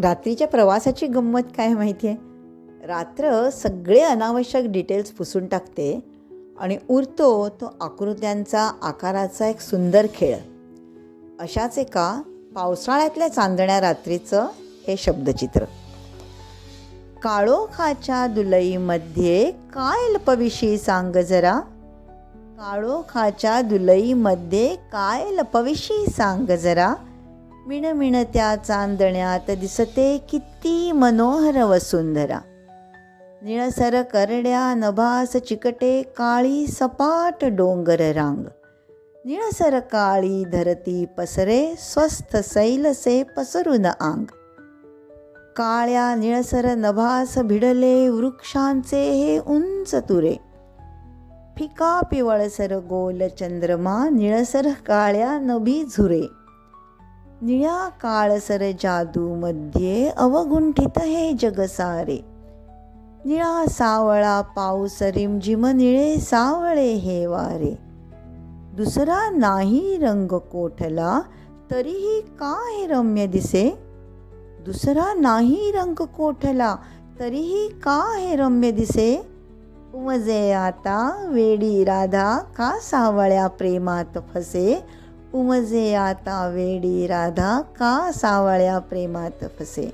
रात्रीच्या प्रवासाची गंमत काय माहिती आहे? रात्र सगळे अनावश्यक डिटेल्स पुसून टाकते आणि उरतो तो आकृत्यांचा आकाराचा एक सुंदर खेळ. अशाच एका पावसाळ्यातल्या चांदण्या रात्रीचं हे शब्दचित्र. काळोखाच्या दुलईमध्ये काय लपविशी सांग जरा? काळोखाच्या दुलईमध्ये काय लपविशी सांग जरा? मिणमिणत्या चांदण्यात दिसते किती मनोहर वसुंधरा निळसर करड्या नभास चिकटे काळी सपाट डोंगर रांग. निळसर काळी धरती पसरे स्वस्थ सैलसे पसरून आंग. काळ्या निळसर नभास भिडले वृक्षांचे हे उंच तुरे. फिका पिवळसर गोल चंद्रमा निळसर काळ्या नभी झुरे. निळ्या काळसर जादूमध्ये अवगुंठित हे जग सारे निळा सावळा पाऊस रिमझिम निळे सावळे हे वारे. दुसरा नाही रंग कोठला तरीही का हे रम्य दिसे? दुसरा नाही रंग कोठला तरीही का हे रम्य दिसे? उमजे आता वेडी राधा का सावळ्या प्रेमात फसे? उमजे आता वेडी राधा का सावळ्या प्रेमात फसे?